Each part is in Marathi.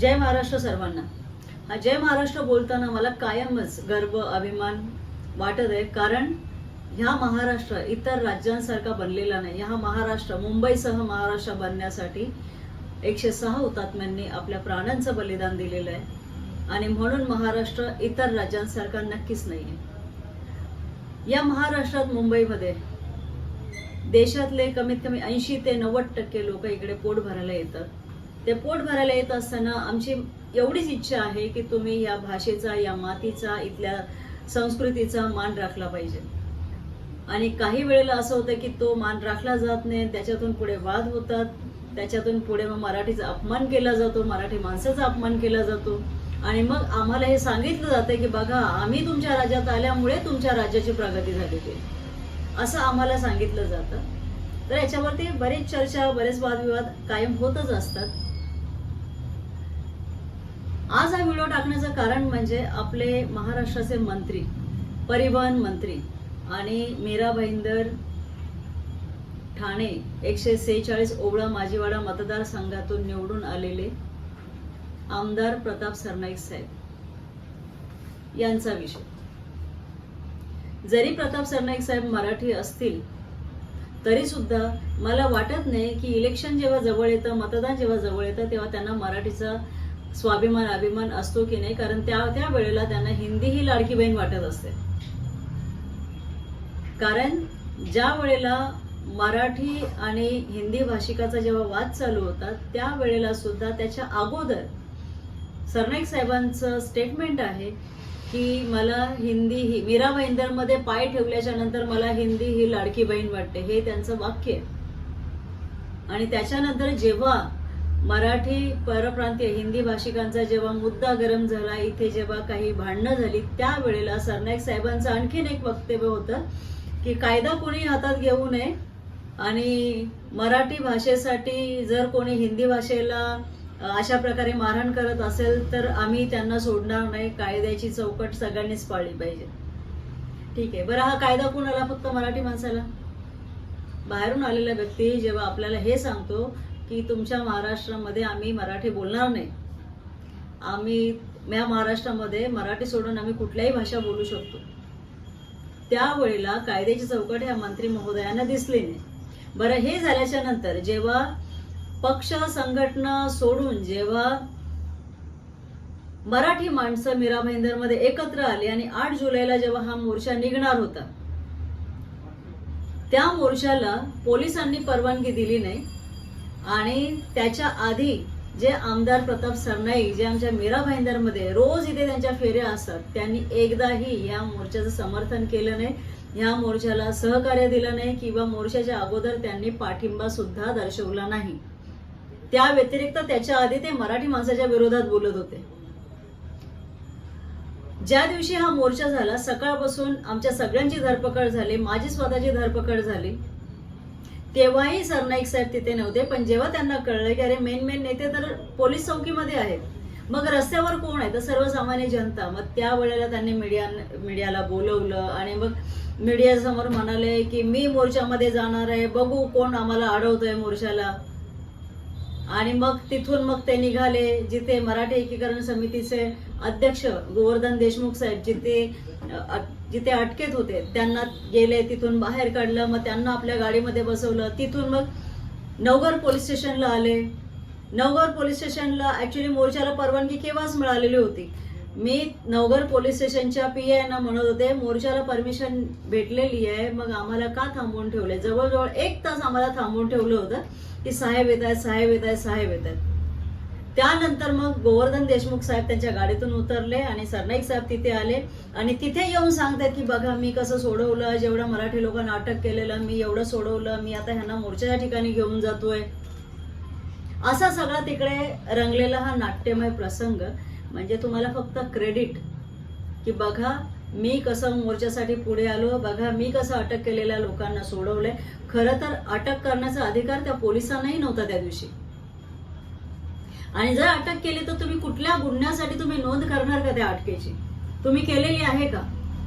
जय महाराष्ट्र सर्वांना. हा जय महाराष्ट्र बोलताना मला कायमच गर्व अभिमान वाटत आहे. कारण ह्या महाराष्ट्र इतर राज्यांसारखा बनलेला नाही. हा महाराष्ट्र मुंबईसह महाराष्ट्र बनण्यासाठी एकशे सहा हुतात्म्यांनी आपल्या प्राणांचं बलिदान दिलेलं आहे. आणि म्हणून महाराष्ट्र इतर राज्यांसारखा नक्कीच नाही आहे या महाराष्ट्रात मुंबईमध्ये देशातले कमीत कमी ऐंशी ते नव्वद टक्के लोक इकडे पोट भरायला येतात. ते पोट भरायला येत असताना आमची एवढीच इच्छा आहे की तुम्ही या भाषेचा या मातीचा इथल्या संस्कृतीचा मान राखला पाहिजे. आणि काही वेळेला असं होतं की तो मान राखला जात नाही त्याच्यातून पुढे वाद होतात त्याच्यातून पुढे मग मराठीचा अपमान केला जातो मराठी माणसाचा अपमान केला जातो. आणि मग आम्हाला हे सांगितलं जातं की बघा आम्ही तुमच्या राज्यात आल्यामुळे तुमच्या राज्याची प्रगती झाली होती. असं आम्हाला सांगितलं जातं. तर याच्यावरती बरेच चर्चा बरेच वादविवाद कायम होतच असतात. आज हा व्हिडिओ टाकण्याचं कारण म्हणजे आपले महाराष्ट्राचे मंत्री परिवहन मंत्री आणि मीरा भाईंदर ठाणे एकशे सेहेचाळीस ओवळा माजीवाडा मतदारसंघातून निवडून आलेले आमदार प्रताप सरनाईक साहेब यांचा विषय. जरी प्रताप सरनाईक साहेब मराठी असतील तरी सुद्धा मला वाटत नाही की इलेक्शन जेव्हा जवळ येतं मतदान जेव्हा जवळ येतं तेव्हा त्यांना मराठीचा स्वाभिमान अभिमान असतो की नाही? कारण त्या त्या वेळेला त्यांना हिंदी ही लाडकी बहीण वाटत असते. कारण ज्या वेळेला मराठी आणि हिंदी भाषिकाचा जेव्हा वाद चालू होता त्या वेळेला सुद्धा त्याच्या अगोदर सरनाईक साहेबांचं स्टेटमेंट आहे की मला हिंदी ही मीरा भाईंदरमध्ये पाय ठेवल्याच्या नंतर मला हिंदी ही लाडकी बहीण वाटते. हे त्यांचं वाक्य आहे. आणि त्याच्यानंतर जेव्हा मराठी परप्रांतीय हिंदी भाषिकांचा जेव्हा मुद्दा गरम झाला इथे जेव्हा काही भांडणं झाली त्यावेळेला सरनाईक साहेबांचं आणखीन एक वक्तव्य होतं की कायदा कोणी हातात घेऊ नये आणि मराठी भाषेसाठी जर कोणी हिंदी भाषेला अशा प्रकारे मारहाण करत असेल तर आम्ही त्यांना सोडणार नाही. कायद्याची चौकट सगळ्यांनीच पाळली पाहिजे. ठीक आहे. बरं हा कायदा कोणाला फक्त मराठी माणसाला? बाहेरून आलेला व्यक्ती जेव्हा आपल्याला हे सांगतो की तुमच्या महाराष्ट्रामध्ये आम्ही मराठी बोलणार नाही. आम्ही या महाराष्ट्रामध्ये मराठी सोडून आम्ही कुठल्याही भाषा बोलू शकतो. त्यावेळेला कायद्याची चौकट ह्या मंत्री महोदयांना दिसली नाही. बरं हे झाल्याच्यानंतर जेव्हा पक्ष संघटना सोडून जेव्हा मराठी माणसं मीरा भाईंदरमध्ये एकत्र आली आणि आठ जुलैला जेव्हा हा मोर्चा निघणार होता त्या मोर्चाला पोलिसांनी परवानगी दिली नाही. आणि त्याच्या आधी जे आमदार प्रताप सरनाईक जे आमच्या मीरा भाईंदरमध्ये रोज इथे त्यांच्या फेऱ्या असतात त्यांनी एकदाही या मोर्चाचं समर्थन केलं नाही. ह्या मोर्चाला सहकार्य दिलं नाही किंवा मोर्चाच्या अगोदर त्यांनी पाठिंबा सुद्धा दर्शवला नाही. त्या व्यतिरिक्त त्याच्या आधी ते मराठी माणसाच्या विरोधात बोलत होते. ज्या दिवशी हा मोर्चा झाला सकाळपासून आमच्या सगळ्यांची धरपकड झाली माझी स्वतःची धरपकड झाली. तेव्हाही सरनाईक साहेब तिथे नव्हते पण जेव्हा त्यांना कळलं की अरे मेन मेन नेते तर पोलीस चौकीमध्ये आहेत मग रस्त्यावर कोण आहे? तर सर्वसामान्य जनता. मग त्या वेळेला त्यांनी मीडिया मीडियाला बोलवलं आणि मग मीडियासमोर म्हणाले की मी मोर्चामध्ये जाणार आहे बघू कोण आम्हाला अडवतोय मोर्चाला. आणि मग तिथून मग ते निघाले जिथे मराठी एकीकरण समितीचे अध्यक्ष गोवर्धन देशमुख साहेब जिथे जिथे अटकेत होते त्यांना गेले तिथून बाहेर काढलं मग त्यांना आपल्या गाडीमध्ये बसवलं. तिथून मग नवघर पोलीस स्टेशनला आले. नवघर पोलीस स्टेशनला ॲक्च्युली मोर्चाला परवानगी केव्हाच मिळालेली होती? मी नवघर पोलीस स्टेशनच्या पी आयना म्हणत होते मोर्चाला परमिशन भेटलेली आहे मग आम्हाला का थांबवून ठेवले? जवळजवळ एक तास आम्हाला थांबवून ठेवलं होतं की साहेब येत आहेत साहेब येत आहेत साहेब येत आहेत. त्यानंतर मग गोवर्धन देशमुख साहेब त्यांच्या गाडीतून उतरले आणि सरनाईक साहेब तिथे आले. आणि तिथे येऊन सांगतात की बघा मी कसं सोडवलं जेवढं मराठी लोकांना अटक केलेलं मी एवढं सोडवलं मी आता ह्यांना मोर्चाच्या ठिकाणी घेऊन जातोय. असा सगळा तिकडे रंगलेला हा नाट्यमय प्रसंग. म्हणजे तुम्हाला फक्त क्रेडिट की बघा मी कसं मोर्चासाठी पुढे आलो बघा मी कसं अटक केलेल्या लोकांना सोडवलंय. खरं तर अटक करण्याचा अधिकार त्या पोलिसांनाही नव्हता त्या दिवशी. आणि जर अटक केली तर तुम्ही कुठल्या गुन्ह्यासाठी तुम्ही नोंद करणार का त्या अटकेची? तुम्ही केलेली आहे का?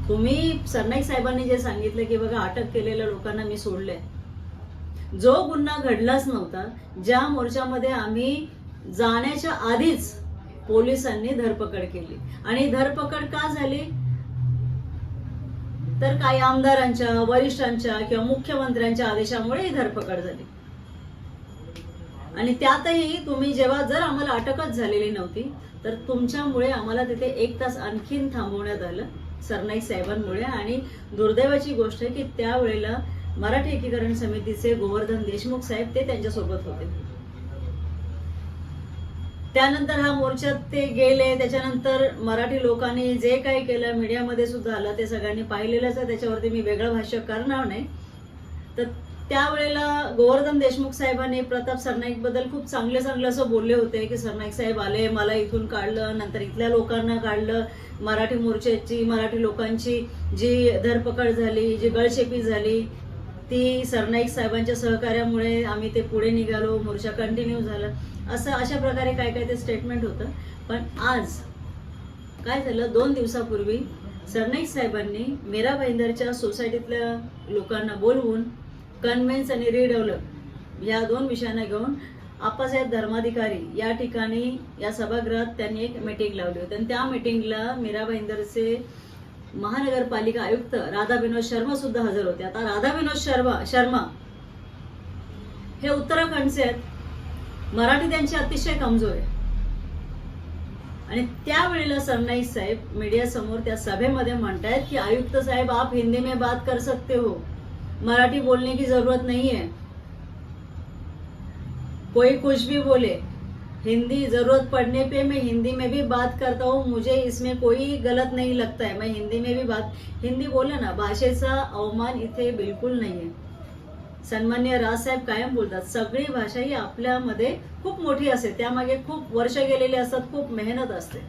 तुम्ही सरनाईक साहेबांनी जे सांगितलं की बघा अटक केलेल्या लोकांना मी सोडलंय. जो गुन्हा घडलाच नव्हता ज्या मोर्चामध्ये आम्ही जाण्याच्या आधीच पोलिसांनी धरपकड केली. आणि धरपकड का झाली? तर काही आमदारांच्या वरिष्ठांच्या किंवा मुख्यमंत्र्यांच्या आदेशामुळे ही धरपकड झाली. आणि त्यातही तुम्ही जेव्हा जर आम्हाला अटकच झालेली नव्हती तर तुमच्यामुळे आम्हाला तिथे एक तास आणखीन थांबवण्यात आलं सरनाईक साहेबांमुळे. आणि दुर्दैवाची गोष्ट आहे की त्यावेळेला मराठी एकीकरण समितीचे गोवर्धन देशमुख साहेब ते त्यांच्यासोबत होते. त्यानंतर हा मोर्चात ते गेले त्याच्यानंतर मराठी लोकांनी जे काही केलं मीडियामध्ये सुद्धा आलं ते सगळ्यांनी पाहिलेलंच आहे त्याच्यावरती मी वेगळं भाष्य करणार नाही. तर त्यावेळेला गोवर्धन देशमुख साहेबांनी प्रताप सरनाईकबद्दल खूप चांगले चांगले असं बोलले होते की सरनाईक साहेब आले मला इथून काढलं नंतर इथल्या लोकांना काढलं मराठी मोर्चाची मराठी लोकांची जी धरपकड झाली जी गळशेपी झाली ती सरनाईक साहेबांच्या सहकार्यामुळे आम्ही ते पुढे निघालो मोर्चा कंटिन्यू झाला. असं अशा प्रकारे काय काय ते स्टेटमेंट होतं. पण आज काय झालं? दोन दिवसापूर्वी सरनाईक साहेबांनी मेरा भाईंदरच्या सोसायटीतल्या लोकांना बोलवून कन्व्हेन्स आणि रिडेव्हलप या दोन विषयांना घेऊन आप्पासाहेब धर्माधिकारी या ठिकाणी या सभागृहात त्यांनी एक मीटिंग लावली होती. आणि त्या मीटिंगला मीरा भाईंदरचे महानगरपालिका आयुक्त राधा विनोद शर्मा सुद्धा हजर होते. आता राधा विनोद शर्मा शर्मा हे उत्तराखंडचे आहेत. मराठी त्यांची अतिशय कमजोर आहे. आणि त्यावेळेला सरनाईक साहेब मीडिया समोर त्या सभेमध्ये म्हणतायत की आयुक्त साहेब आप हिंदी में बात कर सकते हो. मराठी बोलने की जरूरत नहीं है। कोई कुछ भी बोले। हिंदी जरूरत पड़ने पे मैं हिंदी में भी बात करता हूँ मुझे इसमें कोई गलत नहीं लगता है। मैं हिंदी में भी बात हिंदी बोला ना भाषेचा अवमान इथे बिलकुल नाही आहे सन्मान्य राजसाहेब कायम बोलतात सगळी भाषा ही आपल्यामध्ये खूप मोठी असते त्यामागे खूप वर्ष गेलेले असतात खूप मेहनत असते.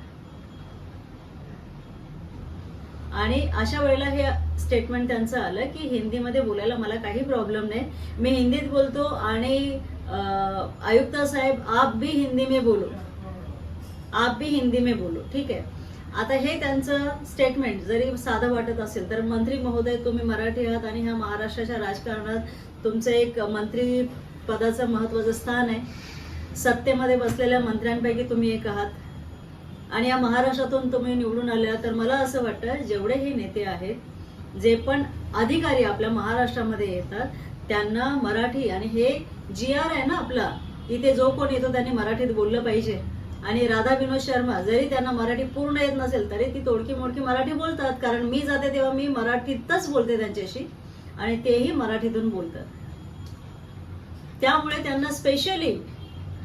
आणि अशा वेळेला हे स्टेटमेंट त्यांचं आलं की हिंदीमध्ये बोलायला मला काही प्रॉब्लेम नाही. मी हिंदीत बोलतो आणि आयुक्त साहेब आप भी हिंदी में बोलो. आप भी हिंदी में बोलो. ठीक आहे? आता हे त्यांचं स्टेटमेंट जरी साधं वाटत असेल तर मंत्री महोदय तुम्ही मराठी आहात आणि ह्या महाराष्ट्राच्या राजकारणात तुमचं एक मंत्री पदाचं महत्वाचं स्थान आहे. सत्तेमध्ये बसलेल्या मंत्र्यांपैकी तुम्ही एक आहात. आणि या महाराष्ट्रातून तुम्ही निवडून आल्या तर मला असं वाटतं जेवढे हे नेते आहेत जे पण अधिकारी आपल्या महाराष्ट्रामध्ये येतात त्यांना मराठी आणि हे जी आर आहे ना आपला इथे जो कोण येतो त्यांनी मराठीत बोललं पाहिजे. आणि राधा विनोद शर्मा जरी त्यांना मराठी पूर्ण येत नसेल तरी ती तोडकी मोडकी मराठी बोलतात कारण मी जाते तेव्हा मी मराठीतच बोलते त्यांच्याशी आणि तेही मराठीतून बोलतात. त्यामुळे त्यांना स्पेशली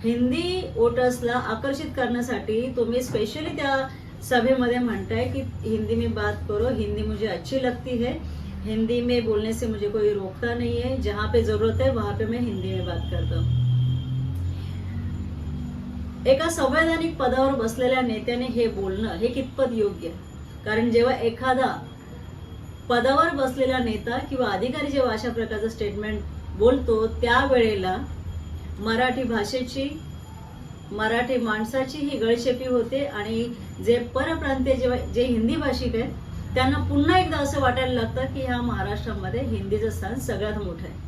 हिंदी वोटर्सला आकर्षित करण्यासाठी तुम्ही स्पेशली त्या सभेमध्ये म्हणताय की हिंदी में बात करो हिंदी मुझे अच्छी लगती है. हिंदी में बोलने से मुझे कोई रोकता नहीं है. जहाँ पे जरूरत है वहां पे मैं हिंदी में बात करता हूँ. एका संवैधानिक पदावर बसलेल्या नेत्याने हे बोलणं हे कितपत योग्य? कारण जेव्हा एखादा पदावर बसलेला नेता किंवा अधिकारी जेव्हा अशा प्रकारचं स्टेटमेंट बोलतो त्यावेळेला मराठी भाषेची मराठी माणसाची ही गळशेपी होते आणि जे परप्रांतीय जेव्हा जे हिंदी भाषिक आहेत त्यांना पुन्हा एकदा असं वाटायला लागतं की ह्या महाराष्ट्रामध्ये हिंदीचं स्थान सगळ्यात मोठं आहे.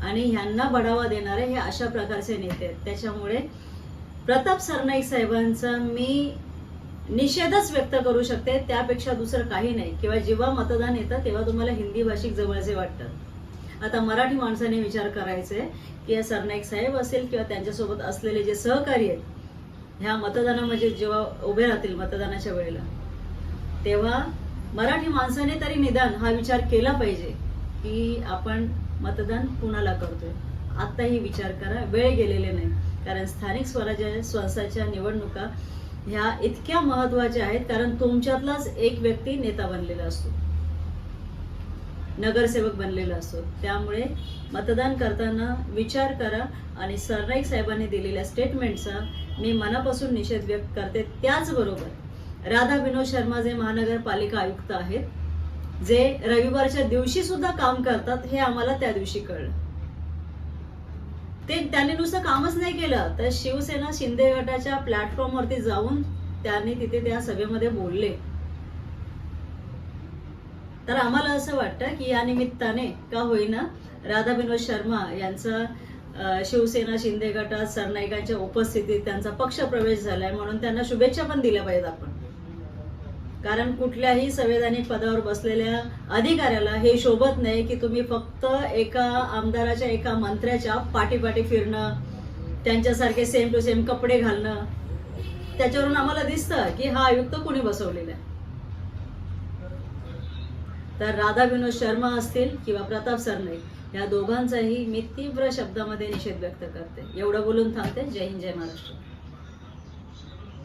आणि ह्यांना बढावा देणारे हे अशा प्रकारचे नेते आहेत. त्याच्यामुळे प्रताप सरनाईक साहेबांचा मी निषेधच व्यक्त करू शकते. त्यापेक्षा दुसरं काही नाही. किंवा जेव्हा मतदान येतं तेव्हा तुम्हाला हिंदी भाषिक जवळचे वाटतात आता मराठी माणसाने विचार करायचे की या सरनाईक साहेब असेल किंवा त्यांच्यासोबत असलेले जे सहकारी आहेत ह्या मतदानामध्ये जेव्हा उभे राहतील मतदानाच्या वेळेला तेव्हा मराठी माणसाने तरी निदान हा विचार केला पाहिजे की आपण मतदान कुणाला करतोय? आत्ताही विचार करा वेळ गेलेले नाही. कारण स्थानिक स्वराज्य स्वसाच्या निवडणुका ह्या इतक्या महत्त्वाच्या आहेत कारण तुमच्यातलाच एक व्यक्ती नेता बनलेला असतो. नगरसेवक बनलेला असतो. त्यामुळे मतदान करताना विचार करा आणि सरनाईक साहेबांनी दिलेल्या स्टेटमेंटचा मी मनापासून निषेध व्यक्त करते. त्याचबरोबर राधा विनोद शर्मा जे महानगरपालिका आयुक्त आहेत जे रविवारच्या दिवशी सुद्धा काम करतात हे आम्हाला त्या दिवशी कळलं. ते त्यांनी नुसतं कामच नाही केलं. तर शिवसेना शिंदे गटाच्या प्लॅटफॉर्मवरती जाऊन त्यांनी तिथे त्या सभेमध्ये बोलले. तर आम्हाला असं वाटतं की या निमित्ताने का होईना राधा विनोद शर्मा यांचा शिवसेना शिंदे गटात सरनाईकांच्या उपस्थितीत त्यांचा पक्ष प्रवेश झालाय म्हणून त्यांना शुभेच्छा पण दिल्या पाहिजेत आपण. कारण कुठल्याही संवैधानिक पदावर बसलेल्या अधिकाऱ्याला हे शोभत नाही की तुम्ही फक्त एका आमदाराच्या एका मंत्र्याच्या पाठीपाठी फिरणं त्यांच्यासारखे सेम टू सेम कपडे घालणं त्याच्यावरून आम्हाला दिसतं की हा आयुक्त कुणी बसवलेला आहे. तर राधा विनोद शर्मा असतील किंवा प्रताप सरनाईक या दोघांचाही मी तीव्र शब्दामध्ये निषेध व्यक्त करते. एवढं बोलून थांबते. जय हिंद जय महाराष्ट्र.